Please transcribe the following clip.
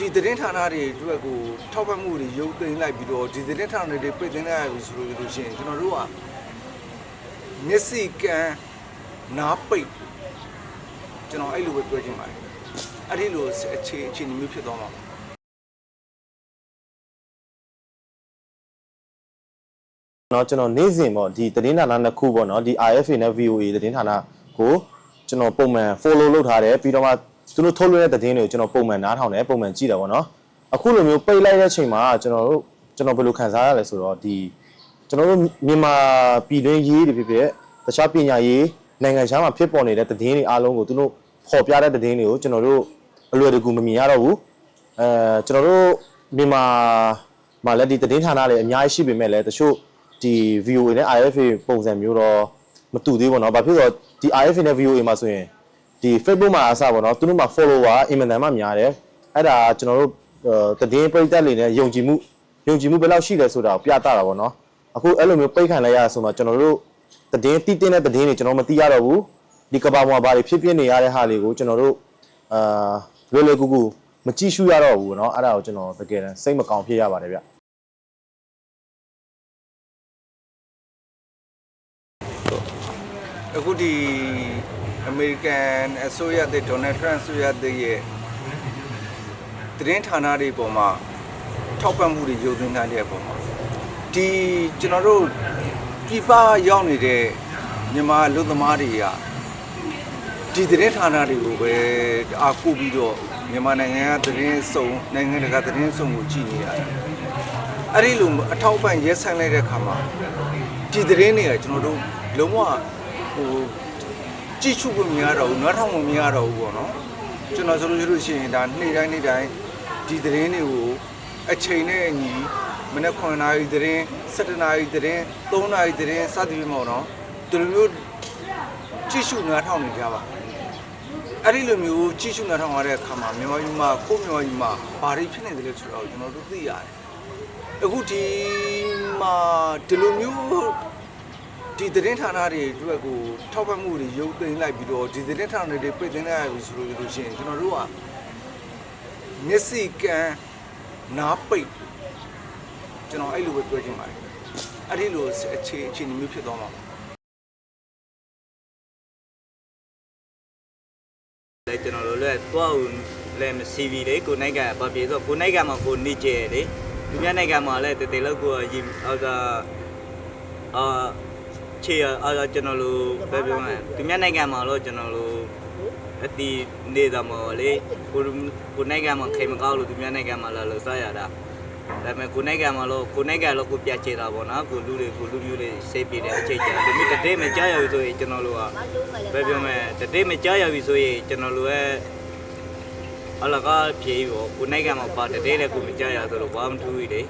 ဒီသတင်းဌာနတွေအတွက်ကိုထောက်ပံ့မှုတွေရုပ်သိမ်းလိုက်ပြီးတော့ဒီသတင်းဌာနတွေပိတ်သိမ်းလိုက်ရပြီဆိုလို့ရှိရင်ကျွန်တော်တို့ကမျက်စိကန်းနားပိတ်ကျွန်တော်အဲ့လိုပဲပြောချင်ပါတယ်အဲ့ဒီလိုအခြေအခြေအနေမျိုးဖြစ်သွားမှာပါနော်ကျွန်တော်နေ့စဉ်ပေါ့ဒီသတင်းဌာနနှစ်ခုပေါ့နော်ဒီ RFA နဲ့ VOA သတင်းဌာနကိုကျွန်တော်ပုံမှန် follow လုပ်ထားတယ်ပြီးတော့မှ သူတို့ထုတ်လွှင့်တဲ့သတင်းတွေကိုကျွန်တော်ပုံမှန်နားထောင်တယ်ပုံမှန်ကြည့်တယ်ပေါ့เนาะအခုလိုမျိုးပိတ်လိုက်တဲ့အချိန်မှာကျွန်တော်တို့ကျွန်တော်ဘယ်လိုခံစားရလဲဆိုတော့ဒီကျွန်တော်တို့မြန်မာပြည်တွင်းရေးတွေဖြစ်ဖြစ်တခြားပညာရေးနိုင်ငံခြားမှာဖြစ်ပေါ်နေတဲ့သတင်းတွေအားလုံးကိုသူတို့ပေါ်ပြတဲ့သတင်းတွေကိုကျွန်တော်တို့အလွယ်တကူမမြင်ရတော့ဘူးအဲကျွန်တော်တို့မြန်မာမှာလည်းဒီသတင်းဌာနတွေအများကြီးရှိပေမဲ့လည်းတချို့ ဒီ VOA နဲ့ IFA ပုံစံမျိုးတော့မတူသေးဘူးเนาะဘာဖြစ်လို့လဲဆိုတော့ဒီ IFA နဲ့ VOA မှာဆိုရင် ဒီ Facebook မှာအစပေါ့เนาะသူတို့မှာ follower အင်မတန်မှများတယ်အဲ့ဒါကျွန်တော်တို့အဲတည်င်းပိတ်သက်နေနဲ့ယုံကြည်မှုယုံကြည်မှုဘယ်လောက်ရှိလဲဆိုတာကိုပြသတာပေါ့เนาะအခုအဲ့လိုမျိုးပိတ်ခံလိုက်ရဆိုမှကျွန်တော်တို့တည်င်းတိတင်းတဲ့တည်င်းတွေကျွန်တော်မသိရတော့ဘူးဒီကဘာမှာဘာတွေဖြစ်ဖြစ်နေရတဲ့ဟာတွေကိုကျွန်တော်တို့အာလွယ်လွယ်ကူကူမကြည့်ရှုရတော့ဘူးเนาะအဲ့ဒါကိုကျွန်တော်တကယ်တမ်းစိတ်မကောင်းဖြစ်ရပါတယ်ဗျ အခုဒီ အမေရိကန်အစိုးရတဲ့ဒေါ်နယ်ထရန့်အစိုးရတဲ့ရဲ့သတင်းဌာနတွေပေါ်မှာထောက်ပံ့မှုတွေရုပ်သိမ်းထားတဲ့အပေါ်မှာဒီကျွန်တော်တို့ပြည်ပရောက်နေတဲ့မြန်မာလူသမားတွေကဒီသတင်းဌာနတွေကိုပဲအားကိုးပြီးတော့မြန်မာနိုင်ငံကသတင်းစုံနိုင်ငံတကာသတင်းစုံကိုကြည့်နေရတယ်အဲ့ဒီလိုအထောက်ပံ့ရဲဆိုင်လိုက်တဲ့ခါမှာဒီသတင်းတွေကကျွန်တော်တို့လုံးဝဟို ကြည့်ရှုဖို့မရတော့ဘူးနားထောင်ဖို့မရတော့ဘူးပေါ့နော်ကျွန်တော်ဆိုလို့ရှိလို့ရှိရင်ဒါနေ့တိုင်းနေ့တိုင်းဒီသတင်းတွေကိုအချိန်နဲ့အညီမနေ့9နာရီသတင်း17နာရီသတင်း3နာရီသတင်းစသဖြင့်ပေါ့နော်ဒီလိုမျိုးကြည့်ရှုနားထောင်နေကြပါအဲ့ဒီလိုမျိုးကြည့်ရှုနားထောင်ရတဲ့အခါမှာမြန်မာပြည်မှာကိုယ့်မြန်မာပြည်မှာဘာတွေဖြစ်နေတယ်လဲဆိုတော့ကျွန်တော်တို့သိရတယ်အခုဒီမှာဒီလိုမျိုး ဒီသတင်းဌာနတွေအတွက်ကိုထောက်ပံ့မှုတွေရုပ်သိမ်းလိုက်ပြီးတော့ဒီသတင်းဌာနတွေပိတ်သိမ်းလိုက်ရပြီဆိုလို့ရှိရင်ကျွန်တော်တို့ကမျက်စိကန်းနားပိတ်ကျွန်တော်အဲ့လိုပဲပြောချင်ပါတယ်အဲ့ဒီလိုအခြေအခြေအနေမျိုးဖြစ်သွားမှာပါလေကျွန်တော်တို့လည်းတွားဦးလည်းမစီဗီလေကိုနိုင်ကဘာပြေဆိုကိုနိုင်ကမှာကိုနေကျဲလေသူများနိုင်ကမှာလည်းတတေလောက်ကိုရီအော်ဒါအာ ချေအာကျွန်တော်တို့ဘယ်ပြောမလဲသူများနိုင်ကမှာတော့ကျွန်တော်တို့အတီနေသမော်လေကိုကိုနိုင်ကမှာခေမကောက်လို့သူများနိုင်ကမှာလာလို့စားရတာဒါပေမဲ့ကိုနိုင်ကမှာလို့ကိုနိုင်ကလို့ကိုပြချေတာပေါ့နော်ကိုလူတွေကိုလူမျိုးတွေစိတ်ပြေတဲ့အချိန်ကြာဒီမိတတဲမကြားရဘူးဆိုရင်ကျွန်တော်တို့ကဘယ်ပြောမလဲတတိမကြားရပြီဆိုရင်ကျွန်တော်တို့ရဲ့အလကားဖြေးပြီးတော့ကိုနိုင်ကမှာပါတတိလည်းကိုမကြားရဆိုတော့ဘာမှမထူးဘူးလေ